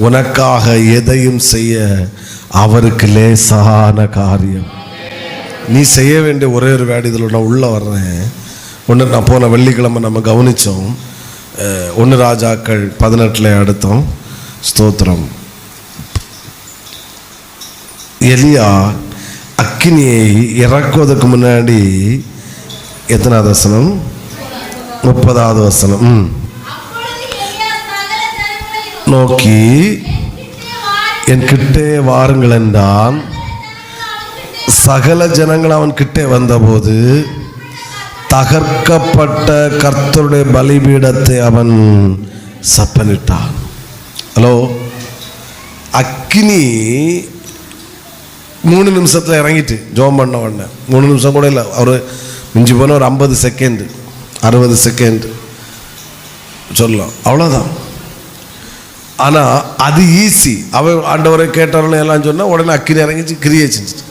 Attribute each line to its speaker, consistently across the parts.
Speaker 1: உனக்காக எதையும் செய்ய அவருக்கு லேசான காரியம். நீ செய்ய வேண்டிய ஒரே ஒரு வேடியதில் நான் உள்ளே வர்றேன். ஒன்று நான் போன வெள்ளிக்கிழமை நம்ம கவனித்தோம் ஒன்று ராஜாக்கள் பதினெட்டில் அடுத்தோம். ஸ்தோத்திரம். எலியா அக்கினியை இறக்குவதற்கு முன்னாடி எத்தனாவது வசனம்? முப்பதாவது வசனம். ம். நோக்கி என் கிட்டே வாருங்கள் என்றான் சகல ஜனங்கள் அவன் கிட்டே வந்தபோது தகர்க்கப்பட்ட கர்த்தருடைய பலிபீடத்தை அவன் சப்பனிட்டான் ஹலோ அக்னி மூணு நிமிஷத்தில் இறங்கிட்டு ஜோம் பண்ண உடனே மூணு நிமிஷம் கூட இல்லை அவர் மிஞ்சி போன ஒரு ஐம்பது செகண்ட் அறுபது செகண்ட் சொல்லலாம் அவ்வளோதான் ஆனால் அது ஈஸி அவன் ஆண்டவரை கேட்டவர்கள் எல்லாம் சொன்னால் உடனே அக்கினி இறங்கிச்சு கிரியை செஞ்சுட்டு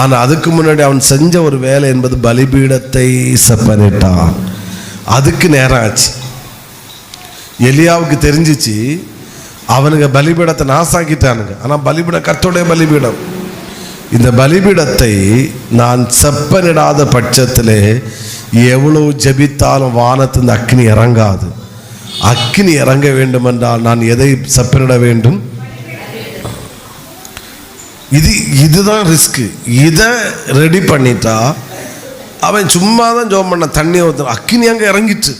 Speaker 1: ஆனால் அதுக்கு முன்னாடி அவன் செஞ்ச ஒரு வேலை என்பது பலிபீடத்தை செப்பனிட்டான். அதுக்கு நேரம் ஆச்சு. எலியாவுக்கு தெரிஞ்சிச்சு அவனுங்க பலிபீடத்தை நாசாக்கிட்டானுங்க. ஆனால் பலிபீடம் கத்தோடைய பலிபீடம். இந்த பலிபீடத்தை நான் செப்பனிடாத பட்சத்திலே எவ்வளவு ஜெபித்தாலும் வானத்தின் அக்னி இறங்காது. அக்னி இறங்க வேண்டும் என்றால் நான் எதை செப்பனிட வேண்டும்? இது இதுதான் ரிஸ்க்கு இதை ரெடி பண்ணிட்டா அவன் சும்மா தான் ஜோம் பண்ண தண்ணி ஊற்ற அக்கினி அங்கே இறங்கிட்டு.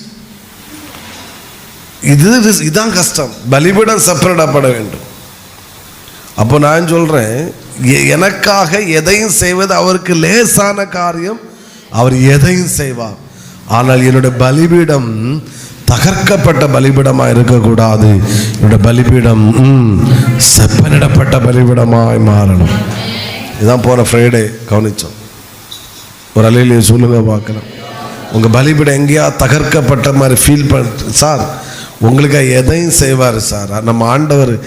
Speaker 1: இது இதுதான் கஷ்டம். பலிபீடம் செப்பனிடப்பட வேண்டும். அப்போ நான் சொல்கிறேன் எனக்காக எதையும் செய்வது அவருக்கு லேசான காரியம் அவர் எதையும் செய்வார். ஆனால் என்னுடைய பலிபீடம் தகர்க்கப்பட்ட பலிபீடமாக இருக்கக்கூடாது. என்னோட பலிபீடம் ம், செப்பனிடப்பட்ட பலிபீடமாய் மாறணும். இதுதான் போன ஃப்ரைடே கவனிச்சோம். ஒரு அலையிலேயே சொல்லுங்க பார்க்கலாம். உங்கள் பலிபீடம் எங்கேயா தகர்க்கப்பட்ட மாதிரி ஃபீல் பண்ண சார் உங்களுக்கு எதையும் செய்வார் சார்? நம்ம ஆண்டவர்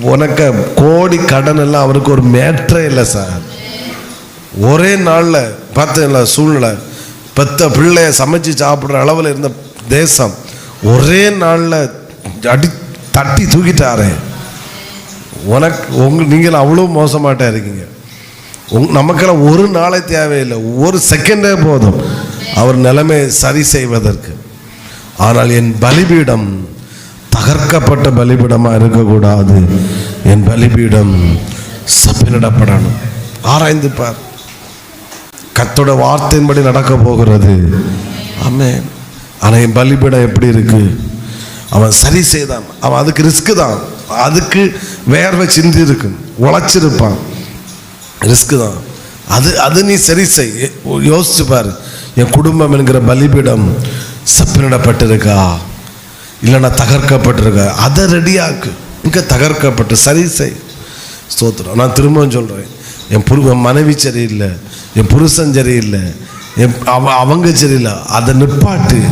Speaker 1: உனக்கு கோடி கடன் எல்லாம் அவருக்கு ஒரு மேற்றே இல்லை சார். ஒரே நாளில் பார்த்தீங்களா சூழ்நிலை? பெத்த பிள்ளைய சமைச்சு சாப்பிட்ற அளவில் இருந்த தேசம். ஒரே நாளில் அடி தட்டி தூக்கிட்டாரே. உனக்கு உங்க நீங்கள் அவ்வளோ மோசமாட்டா இருக்கீங்க. உங் நமக்கெல்லாம் ஒரு நாளே தேவையில்லை. ஒரு செகண்டே போதும். அவர் நிலைமை சரி செய்வதற்கு. ஆனால் என் பலிபீடம் தகர்க்கப்பட்ட பலிபீடமாக இருக்கக்கூடாது. என் பலிபீடம் சப்பினிடப்படணும் ஆராய்ந்து பார். கத்தோட வார்த்தையின்படி நடக்க போகிறது. ஆமே ஆனால் என் பலிபீடம் எப்படி இருக்கு? அவன் சரி செய்தான். அவன் அதுக்கு ரிஸ்க்கு தான். அதுக்கு வேர்வை சிந்தி இருக்கு. உழைச்சிருப்பான். ரிஸ்க்கு தான். அது அது நீ சரி செய். யோசிச்சு பாரு. என் குடும்பம் என்கிற பலிபீடம் செப்பனிடப்பட்டிருக்கா? இல்லைன்னா தகர்க்கப்பட்டிருக்கா? அதை ரெடியாக்கு இங்கே தகர்க்கப்பட்டு சரி செய். ஸ்தோத்திரம். நான் திரும்பவும் சொல்கிறேன் என் புரு என் மனைவி சரியில்லை. என் புருஷன் சரியில்லை. அவங்க சரியில்லை அதை நிற்பாட்டு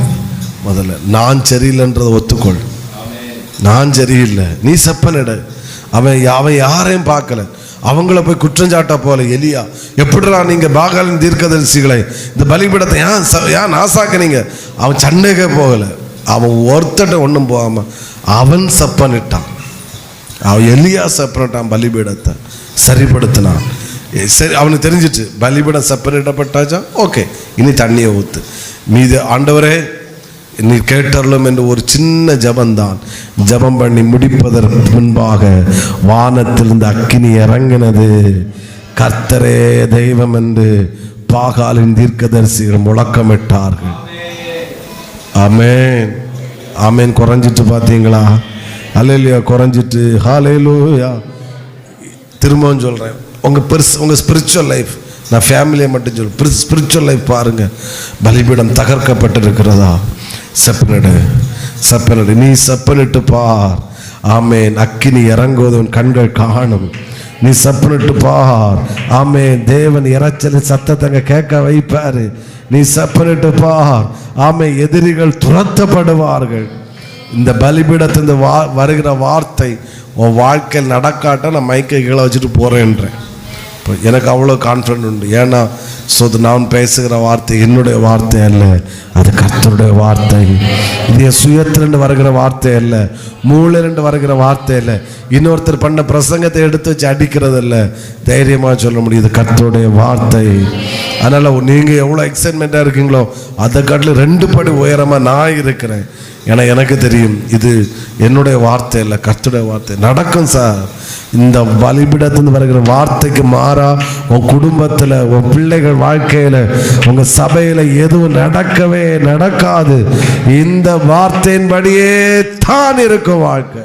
Speaker 1: முதல்ல. நான் சரியில்லைன்றதை ஒத்துக்கொள். நான் சரியில்லை நீ செப்பனிட அவன் அவன் யாரையும் பார்க்கல. அவங்கள போய் குற்றஞ்சாட்டா போல எலியா. எப்படிடா நீங்க பாகாலின் தீர்க்கதரிசிகளை இந்த பலிபீடத்தை ஏன் ச- ஏன் நாசாக்குனீங்க? அவன் சண்டைக்கே போகல. அவன் ஒருத்தட்ட ஒன்றும் போகாம அவன் செப்பனிட்டான். அவன் எலியா செப்பனிட்டான் பலிபீடத்தை. சரிப்படுத்தினான். சரி அவனுக்கு தெரிஞ்சிட்டு பலிபட செப்பரேட்டப்பட்டாச்சா ஓகே இனி தண்ணியை ஊத்து. மீது ஆண்டவரே நீ கேட்டருளும் என்று ஒரு சின்ன ஜபந்தான். ஜபம் பண்ணி முடிப்பதற்கு முன்பாக வானத்திலிருந்து அக்கினி இறங்கினது. கர்த்தரே தெய்வம் என்று பாகாலின் தீர்க்கதரிசிகள் முழக்கமிட்டார்கள். ஆமென். ஆமேன். குறைஞ்சிட்டு பார்த்தீங்களா? அல்லையா குறைஞ்சிட்டு. ஹாலேலூயா திரும்பவும் சொல்கிறேன் உங்கள் பெருஸ் உங்கள் ஸ்பிரிச்சுவல் லைஃப் நான் ஃபேமிலியை மட்டும் சொல்ல. ஸ்பிரிச்சுவல் லைஃப் பாருங்கள் பலிபீடம் தகர்க்கப்பட்டிருக்கிறதா? செப்பனிடு. செப்பனிடு. நீ செப்பனிட்டு பார். ஆமேன். அக்கினி இறங்குவது உன் கண்கள் காணும். நீ செப்பனிட்டு பார். ஆமே தேவன் இறைச்சல் சத்தத்தங்க கேட்க வைப்பாரு. நீ செப்பனிட்டு பார். ஆமே எதிரிகள் துரத்தப்படுவார்கள். இந்த பலிபீடத்திலிருந்து வா வருகிற வார்த்தை உன் வாழ்க்கையில் நடக்காட்ட நான் மைக்கை கீழே வச்சுட்டு போகிறேன்றேன் இப்போ எனக்கு அவ்வளோ கான்ஃபிடென்ட் உண்டு. ஏன்னா ஸோ நான் பேசுகிற வார்த்தை என்னுடைய வார்த்தை அல்ல. அது கர்த்தருடைய வார்த்தை. இது என் சுயத்திலிருந்து வருகிற வார்த்தை அல்ல. மூளையிலிருந்து வருகிற வார்த்தை இல்லை இன்னொருத்தர் பண்ண பிரசங்கத்தை எடுத்து வச்சு அடிக்கிறது இல்லை தைரியமாக சொல்ல முடியுது. கர்த்தருடைய வார்த்தை. அதனால் நீங்கள் எவ்வளோ எக்ஸைட்மெண்ட்டாக இருக்கீங்களோ அதை காட்டிலும் ரெண்டு படி உயரமாக நான் இருக்கிறேன். ஏன்னா எனக்கு தெரியும் இது என்னுடைய வார்த்தை இல்லை கர்த்துடைய வார்த்தை. நடக்கும் சார். இந்த பலிபிடத்திலிருந்து வருகிற வார்த்தைக்கு மாறா உன் குடும்பத்தில் உன் பிள்ளைகள் வாழ்க்கையில் உங்கள் சபையில் எதுவும் நடக்கவே நடக்காது. இந்த வார்த்தையின்படியே தான் இருக்கும் வாழ்க்கை.